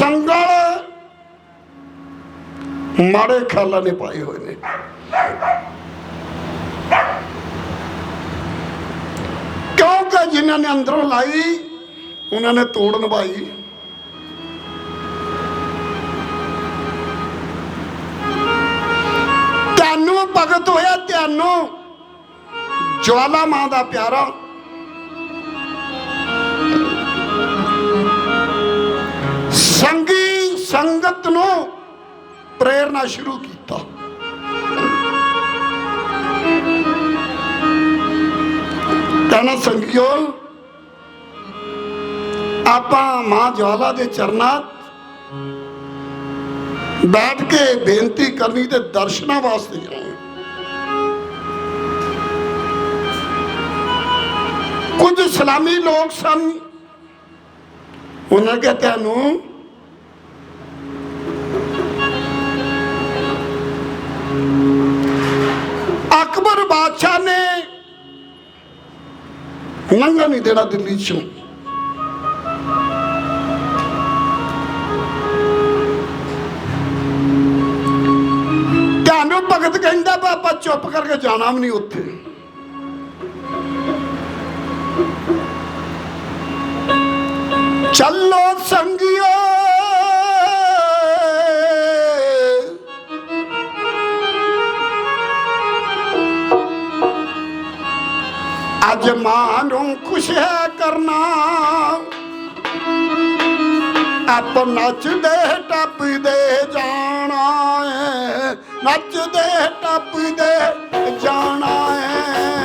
ਸੰਗਲ ਮਾੜੇ ਖਿਆਲਾਂ ਨੇ ਪਾਏ ਹੋਏ ਨੇ। ਕਿਉਂਕਿ ਜਿਨ੍ਹਾਂ ਨੇ ਅੰਦਰੋਂ ਲਾਈ, ਉਹਨਾਂ ਨੇ ਤੋੜ ਨਿਭਾਈ। ਤੁਹਾਨੂੰ ਭਗਤ ਹੋਇਆ ਤੁਹਾਨੂੰ ਜਵਾਲਾ ਮਾਂ ਦਾ ਪਿਆਰਾ। ਸੰਗਤ ਨੂੰ ਪ੍ਰੇਰਨਾ ਸ਼ੁਰੂ ਕੀਤਾ। ਕਹਿੰਦਾ, ਸੰਗਿਓ, ਆਪਾਂ ਮਾਂ ਜਵਾਲਾ ਦੇ ਚਰਨਾਂ ਬੈਠ ਕੇ ਬੇਨਤੀ ਕਰਨੀ ਤੇ ਦਰਸ਼ਨਾਂ ਵਾਸਤੇ ਜਾਣਾ। ਕੁਝ ਇਸਲਾਮੀ ਲੋਕ ਸਨ। ਉਹਨਾਂ ਕੇ ਤੁਹਾਨੂੰ ਅਕਬਰ ਬਾਦਸ਼ਾਹ ਨੇ ਲੰਘਾ ਨਹੀਂ ਦੇਣਾ ਦਿੱਲੀ ਚੋਂ। ਤੁਹਾਨੂੰ ਭਗਤ ਕਹਿੰਦਾ ਵੀ ਚੁੱਪ ਕਰਕੇ ਜਾਣਾ ਵੀ ਨਹੀਂ ਉੱਥੇ। ਚੱਲੋ ਸੰਗਿਓ। ਅੱਜ ਮਾਂ ਨੂੰ ਖੁਸ਼ ਹੈ ਕਰਨਾ ਆਪ ਨੱਚਦੇ ਟੱਪਦੇ ਜਾਣਾ ਏ ਨੱਚਦੇ ਟੱਪਦੇ ਜਾਣਾ ਏ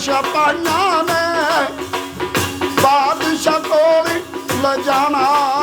ਲਿਆ ਸ਼ਪਾਨਾ ਨੇ। ਬਾਦਸ਼ਾਹ ਕੋਲ ਲਿਜਾਣਾ ਇਹ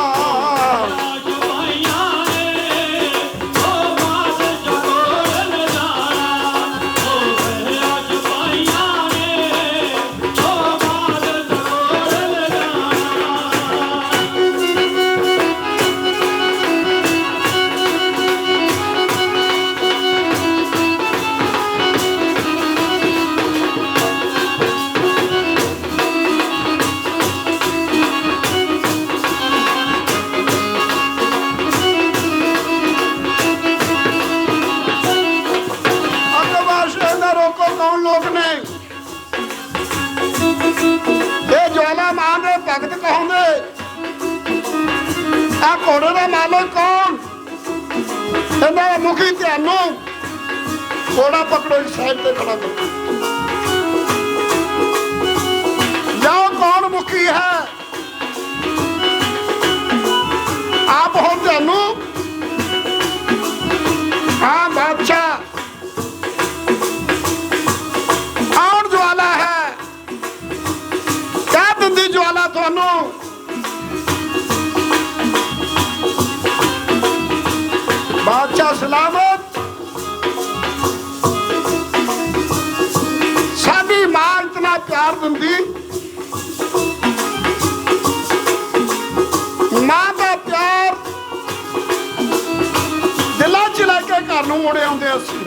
ਸਲਾਮਤ। ਸਾਡੀ ਮਾਂ ਇਤਨਾ ਪਿਆਰ ਦਿੰਦੀ। ਮਾਂ ਦਾ ਪਿਆਰ ਦਿਲਾਂ ਚ ਲੈ ਕੇ ਘਰ ਨੂੰ ਮੁੜੇ ਆਉਂਦੇ ਅਸੀਂ।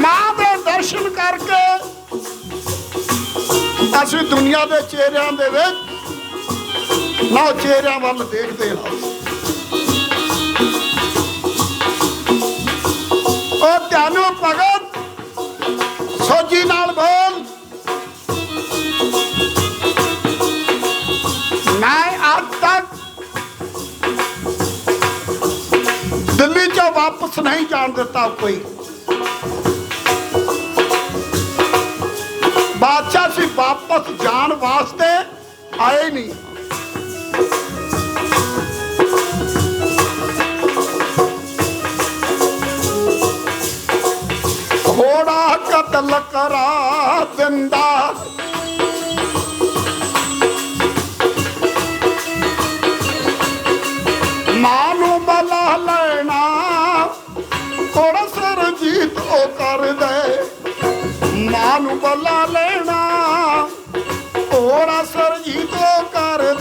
ਮਾਂ ਦੇ ਦਰਸ਼ਨ ਕਰਕੇ ਅਸੀਂ ਦੁਨੀਆ ਦੇ ਚਿਹਰਿਆਂ ਦੇ ਵਿੱਚ ਨਾ ਉਹ ਚਿਹਰਿਆਂ ਵੱਲ ਦੇਖਦੇ ਹਾਂ ਉਹ ਧਿਆਨੋ ਭਗਤ ਸੋਜੀ ਨਾਲ ਬੋਲ। ਮੈਂ ਅੱਜ ਤੱਕ ਦਿੱਲੀ ਚੋਂ ਵਾਪਸ ਨਹੀਂ ਜਾਣ ਦਿੱਤਾ ਕੋਈ। ਬਾਦਸ਼ਾਹ ਸੀ, ਵਾਪਸ ਜਾਣ ਵਾਸਤੇ ਆਏ ਨਹੀਂ। ਕਤਲ ਕਰਾ ਦਿੰਦਾ ਮਾਂ ਨੂੰ ਬਲਾ ਲੈਣਾ ਕੋੜਾ ਸਰਜੀਤ ਉਹ ਕਰ ਦੇ ਮਾਂ ਨੂੰ ਬਲਾ ਲੈਣਾ ਕੋੜਾ ਸਰਜੀਤ ਉਹ ਕਰ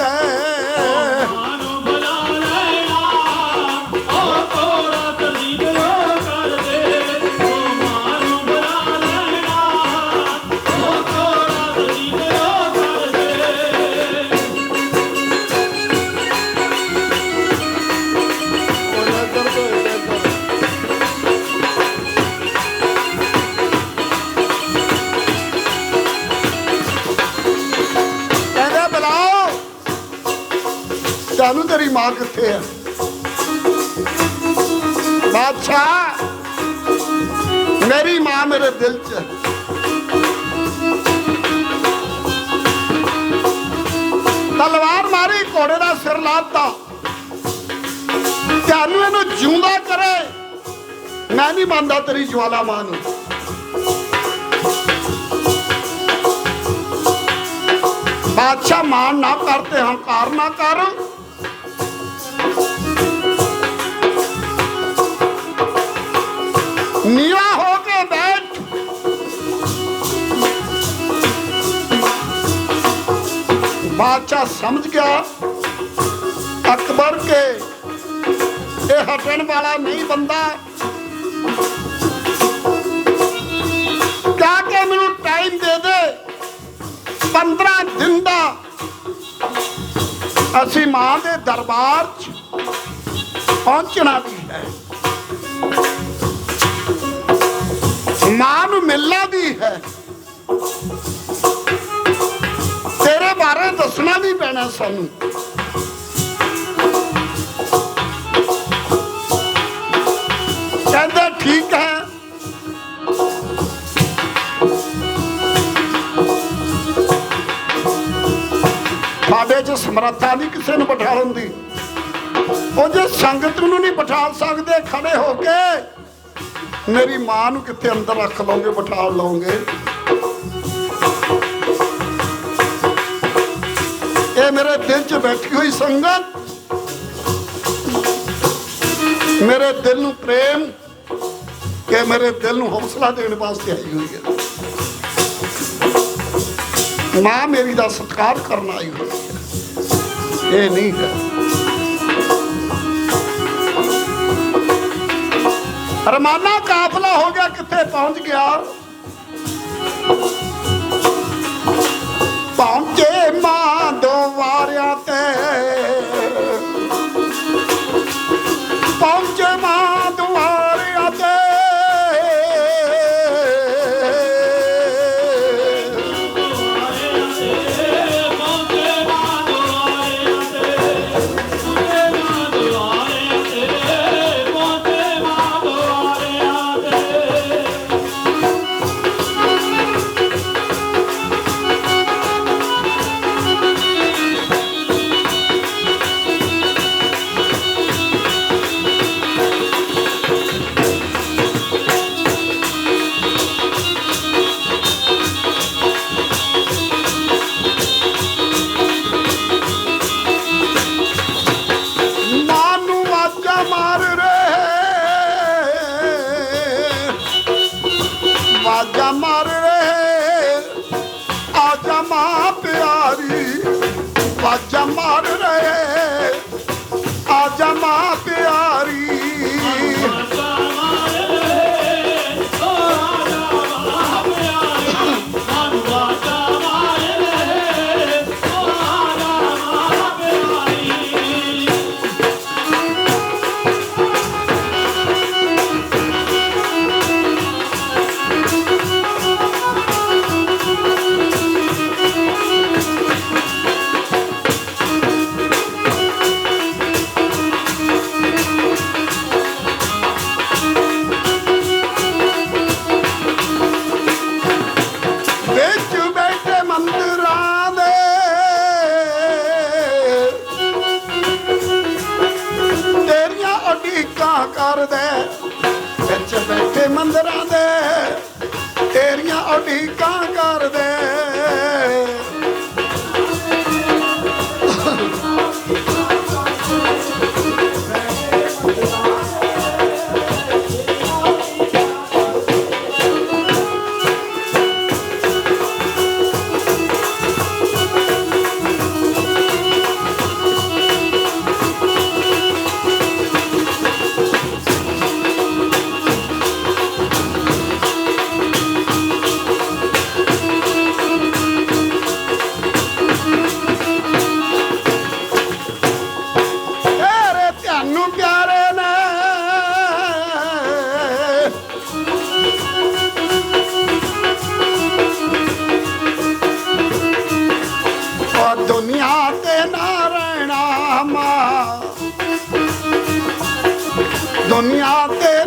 ਤੇਰੀ ਮਾਂ ਕਿੱਥੇ ਹੈ ਬਾਦਸ਼ਾਹ, ਮੇਰੀ ਮਾਂ ਮੇਰੇ ਦਿਲ 'ਚ ਤਲਵਾਰ ਮਾਰੀ, ਘੋੜੇ ਦਾ ਸਿਰ ਲਾਤਾ। ਤੁਹਾਨੂੰ ਇਹਨੂੰ ਜਿਉਂਦਾ ਕਰੇ। ਮੈਂ ਨਹੀਂ ਮੰਨਦਾ ਤੇਰੀ ਜਵਾਲਾ ਮਾਂ ਨੂੰ। ਬਾਦਸ਼ਾਹ ਮਾਨ ਨਾ ਕਰਤੇ ਹੰਕਾਰ ਨਾ ਕਰ। ਬਾਦਸ਼ਾਹ ਸਮਝ ਗਿਆ ਅਕਬਰ ਕੇ, ਇਹ ਹਟਣ ਵਾਲਾ ਨਹੀਂ ਬੰਦਾ। ਕਾ ਕੇ ਮੈਨੂੰ ਟਾਈਮ ਦੇ ਦੇ 15 ਦਿਨ ਦਾ। ਅਸੀਂ ਮਾਂ ਦੇ ਦਰਬਾਰ 'ਚ ਪਹੁੰਚਣਾ ਵੀ ਹੈ। ਮਾਂ ਨੂੰ ਮਿਲਣਾ ਵੀ ਹੈ। ਤੇਰੇ ਬਾਰੇ ਦੱਸਣਾ ਵੀ ਪੈਣਾ ਸਾਨੂੰ। ਕਹਿੰਦਾ ਠੀਕ ਹੈ। ਸਾਡੇ 'ਚ ਸਮਰੱਥਾ ਨਹੀਂ ਕਿਸੇ ਨੂੰ ਬਿਠਾਉਣ ਦੀ। ਉਹ ਜੇ ਸੰਗਤ ਨੂੰ ਨਹੀਂ ਬਿਠਾ ਸਕਦੇ, ਖੜੇ ਹੋ ਕੇ ਮੇਰੀ ਮਾਂ ਨੂੰ ਕਿੱਥੇ ਅੰਦਰ ਰੱਖ ਲਓਗੇ ਬਿਠਾ ਲਓਗੇ? ਇਹ ਮੇਰੇ ਦਿਲ 'ਚ ਬੈਠੀ ਹੋਈ ਸੰਗਤ। ਮੇਰੇ ਦਿਲ ਨੂੰ ਪ੍ਰੇਮ ਕਿ ਮੇਰੇ ਦਿਲ ਨੂੰ ਹੌਸਲਾ ਦੇਣ ਵਾਸਤੇ ਆਈ ਹੋਈ ਹੈ। ਮਾਂ ਮੇਰੀ ਦਾ ਸਤਿਕਾਰ ਕਰਨ ਆਈ ਹੋਈ ਹੈ। ਇਹ ਨਹੀਂ ਹੈ। ਰਮਾਨਾ ਕਾਫਲਾ ਹੋ ਗਿਆ, ਕਿੱਥੇ ਪਹੁੰਚ ਗਿਆ? ਪਹੁੰਚੇ ਮਾਂ ਦੋ ਵਾਰਿਆਂ ਤੇ રમ્યા તે નારાયણામાં ધમ્યા તે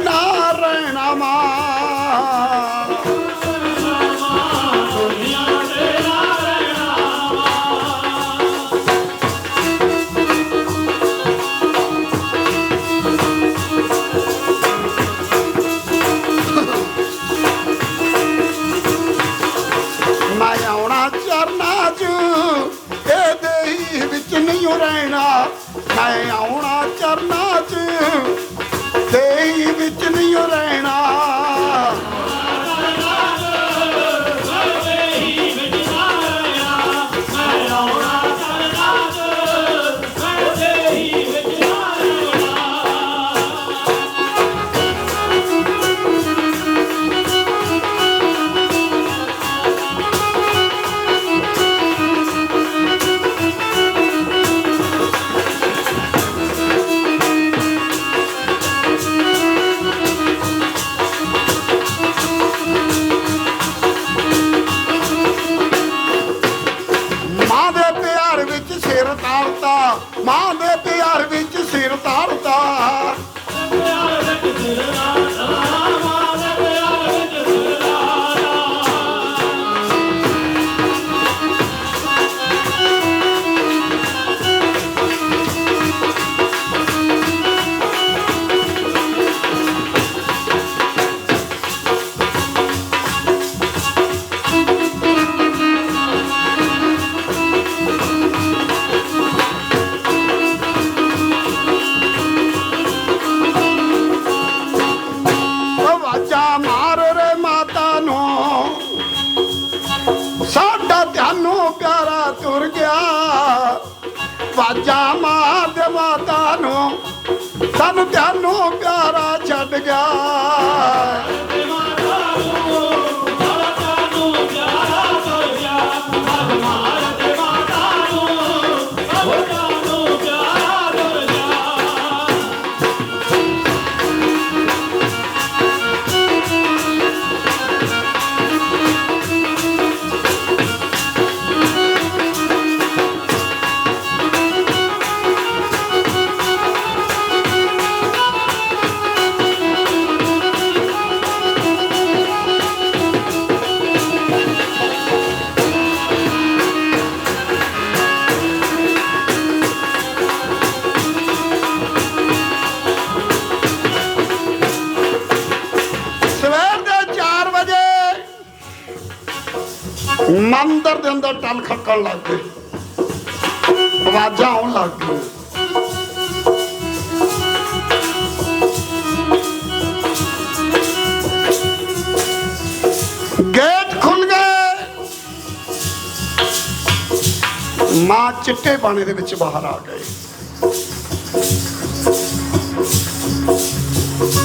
ਮਾਂ ਚਿੱਟੇ ਪਾਣੀ ਦੇ ਵਿੱਚ ਬਾਹਰ ਆ ਗਏ।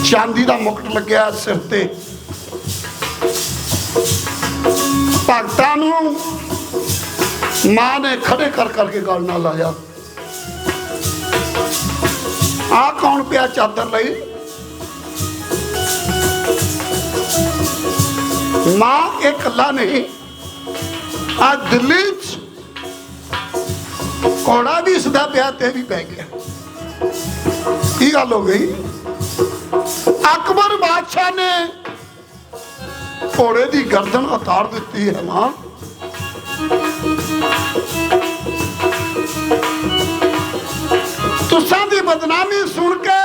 ਚਾਂਦੀ ਦਾ ਮੁਕਟ ਲੱਗਿਆ ਸਿਰ ਤੇ। ਭਗਤਾਂ ਨੂੰ ਮਾਂ ਨੇ ਖੜੇ ਕਰ ਕਰਕੇ ਗਲ ਨਾਲ ਲਾਇਆ। ਆ ਕੌਣ ਪਿਆ ਚਾਦਰ ਲਈ? ਮਾਂ ਇਹ ਇਕੱਲਾ ਨਹੀਂ ਆ ਦਿੱਲੀ ਚ ਕੋੜਾ ਵੀ ਸਦਾ ਪਿਆ ਤੇ ਵੀ ਪੈ ਗਿਆ। ਕੀ ਗੱਲ ਹੋ ਗਈ? ਅਕਬਰ ਬਾਦਸ਼ਾਹ ਨੇ ਘੋੜੇ ਦੀ ਗਰਦਨ ਉਤਾਰ ਦਿੱਤੀ ਹੈ ਮਾਂ। ਤੁਸਾਂ ਦੀ ਬਦਨਾਮੀ ਸੁਣ ਕੇ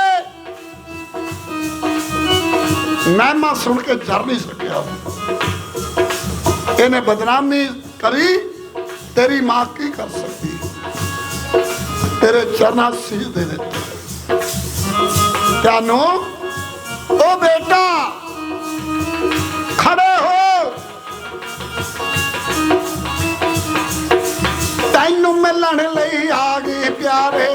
ਮੈਂ ਮਾਂ ਸੁਣ ਕੇ ਜਰ ਨਹੀਂ ਸਕਿਆ ਇਹਨੇ ਬਦਨਾਮੀ ਕਰੀ ਤੇਰੀ ਮਾਂ ਕੀ ਕਰ ਸਕਦੀ ਤੇਰੇ ਚਰਨਾਂ 'ਚ ਸੀਸ ਦੇ ਦਿੱਤੇ ਜਾਨੋ ਉਹ ਬੇਟਾ ਤੈਨੂੰ ਮਿਲਣ ਲਈ ਆ ਗਈ ਪਿਆਰੇ।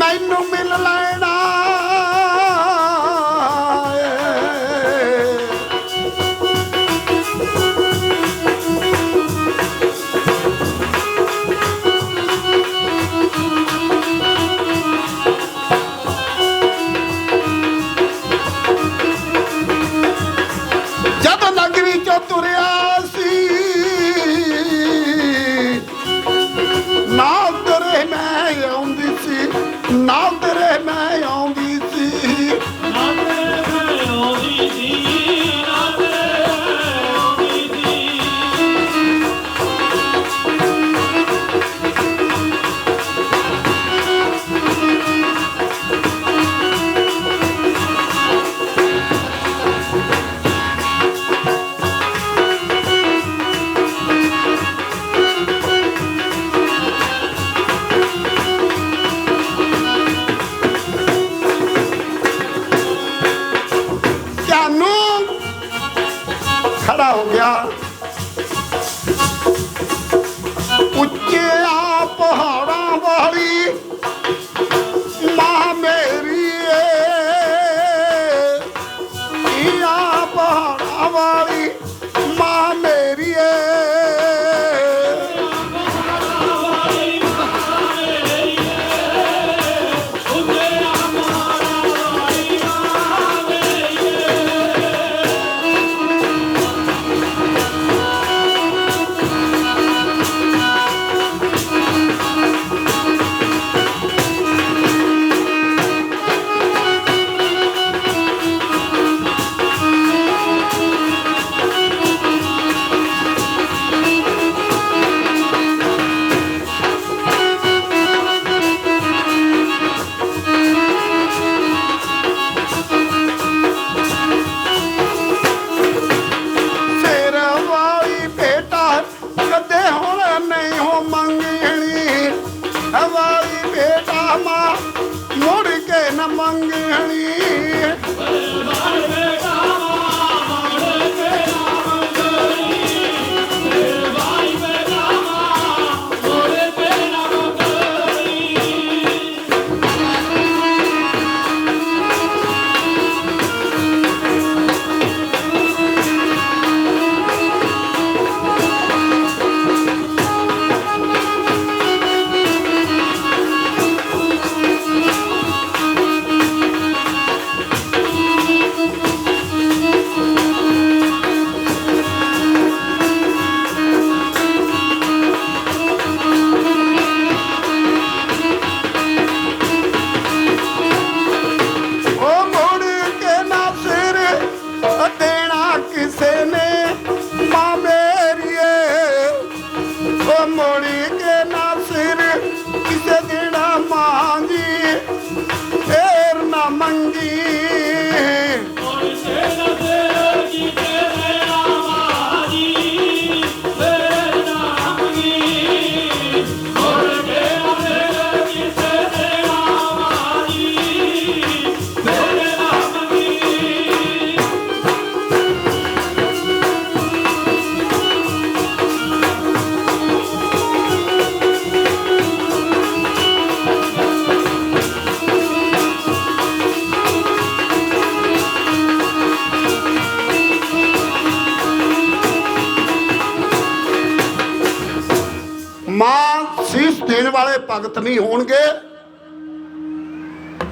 ਮੈਨੂੰ ਮਿਲ ਲੈਣਾ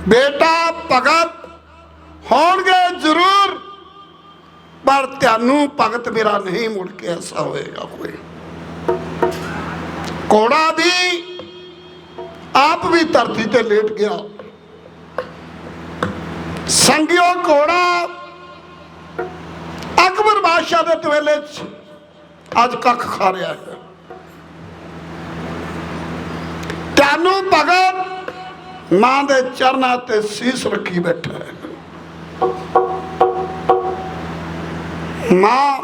ਬੇਟਾ ਭਗਤ ਹੋਣਗੇ ਜ਼ਰੂਰ, ਪਰ ਤੁਹਾਨੂੰ ਭਗਤ ਮੇਰਾ ਨਹੀਂ ਮੁੜ ਕੇ ਐਸਾ ਹੋਏਗਾ ਕੋਈ। ਕੋੜਾ ਵੀ ਆਪ ਵੀ ਧਰਤੀ ਤੇ ਲੇਟ ਗਿਆ। ਸੰਗਿਓ ਕੋੜਾ ਅਕਬਰ ਬਾਦਸ਼ਾਹ ਦੇ ਤਵੇਲੇ ਚ ਅੱਜ ਕੱਖ ਖਾ ਰਿਹਾ ਹੈ। ਤੁਹਾਨੂੰ ਭਗਤ ਮਾਂ ਦੇ ਚਰਨਾਂ ਤੇ ਸੀਸ ਰੱਖੀ ਬੈਠਾ ਹੈ। ਮਾਂ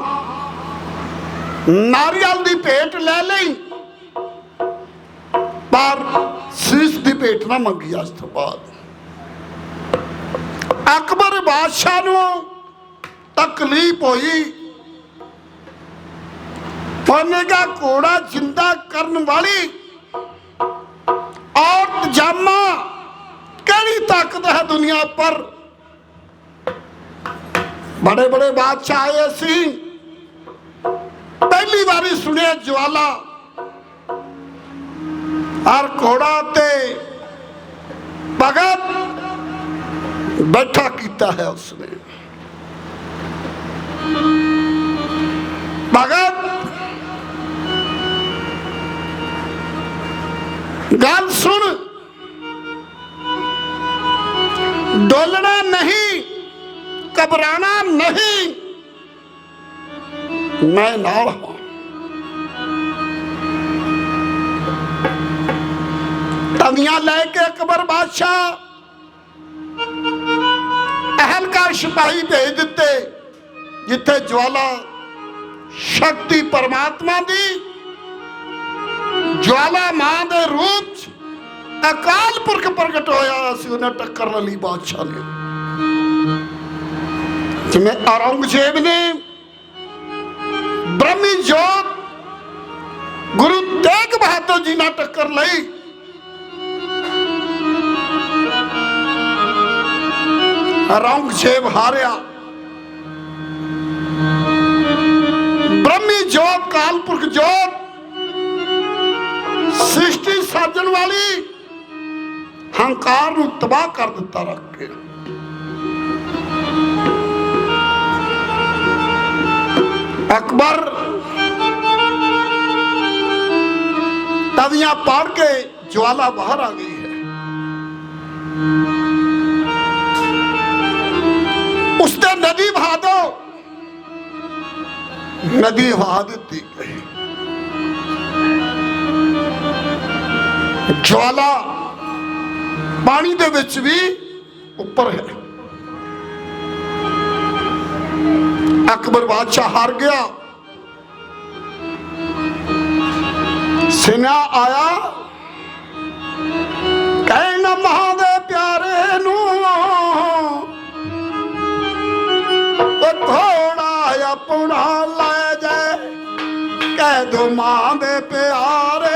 ਨਾਰੀਅਲ ਦੀ ਭੇਟ ਲੈ ਲਈ, ਪਰ ਸੀਸ ਦੀ ਭੇਟ ਨਾ ਮੰਗੀ ਅੱਜ ਤੋਂ ਬਾਅਦ। ਅਕਬਰ ਬਾਦਸ਼ਾਹ ਨੂੰ ਤਕਲੀਫ ਹੋਈ। ਉਹਨੇ ਕਿਹਾ, ਘੋੜਾ ਜਿੰਦਾ ਕਰਨ ਵਾਲੀ ਔਰਤ ਜਾਮਾ ਕਿਹੜੀ ਤਾਕਤ ਹੈ ਦੁਨੀਆ ਪਰ ਬੜੇ ਬੜੇ ਬਾਦਸ਼ਾਹ ਆਏ ਸੀ। ਪਹਿਲੀ ਵਾਰੀ ਸੁਣਿਆ ਜਵਾਲਾ। ਹਰ ਘੋੜਾ ਤੇ ਭਗਤ ਬੈਠਾ ਕੀਤਾ ਹੈ ਉਸਨੇ। ਭਗਤ ਗੱਲ ਡੋਲਣਾ ਨਹੀਂ ਘਬਰਾਣਾ ਨਹੀਂ। ਮੈਂ ਨਾਲ ਹਾਂ। ਤਵੀਆਂ ਲੈ ਕੇ ਅਕਬਰ ਬਾਦਸ਼ਾਹ, ਅਹਲਕਾਰ ਸਿਪਾਹੀ ਭੇਜ ਦਿੱਤੇ, ਜਿੱਥੇ ਜਵਾਲਾ ਸ਼ਕਤੀ ਪਰਮਾਤਮਾ ਦੀ, ਜਵਾਲਾ ਮਾਂ ਦੇ ਰੂਪ ਚ ਅਕਾਲ ਪੁਰਖ ਪ੍ਰਗਟ ਹੋਇਆ ਸੀ, ਉਹਨੇ ਟੱਕਰ ਲਈ ਬਾਦਸ਼ਾਹ ਨੇ। ਜਿਵੇਂ ਔਰੰਗਜ਼ੇਬ ਨੇ ਬ੍ਰਹਮੀ ਜੋਤ ਗੁਰੂ ਤੇਗ ਬਹਾਦਰ ਜੀ ਨਾਲ ਟੱਕਰ ਲਈ। ਔਰੰਗਜ਼ੇਬ ਹਾਰਿਆ। ਬ੍ਰਹਮੀ ਜੋਤ ਕਾਲਪੁਰਖ ਜੋਤ, ਸ੍ਰਿਸ਼ਟੀ ਸਾਜਣ ਵਾਲੀ ਹੰਕਾਰ ਨੂੰ ਤਬਾਹ ਕਰ ਦਿੱਤਾ ਰੱਖ ਕੇ। ਅਕਬਰ ਤਵੀਆਂ ਪਾੜ ਕੇ ਜਵਾਲਾ ਬਾਹਰ ਆ ਗਈ ਹੈ। ਉਸ ਤੇ ਨਦੀ ਵਹਾ ਦੋ ਨਦੀ ਵਹਾ ਦਿੱਤੀ ਗਈ। ਜਵਾਲਾ ਬਾਣੀ ਦੇ ਵਿੱਚ ਵੀ ਉੱਪਰ ਹੈ। ਅਕਬਰ ਬਾਦਸ਼ਾਹ ਹਾਰ ਗਿਆ। ਸਿਨਾ ਆਇਆ। ਕਹਿਣਾ ਮਹਾਦੇ ਪਿਆਰੇ ਨੂੰ ਉਹ ਥੋੜਾ ਆਪਣਾ ਲੈ ਜਾ ਕਹਿ ਦੋ ਮਾਂ ਦੇ ਪਿਆਰੇ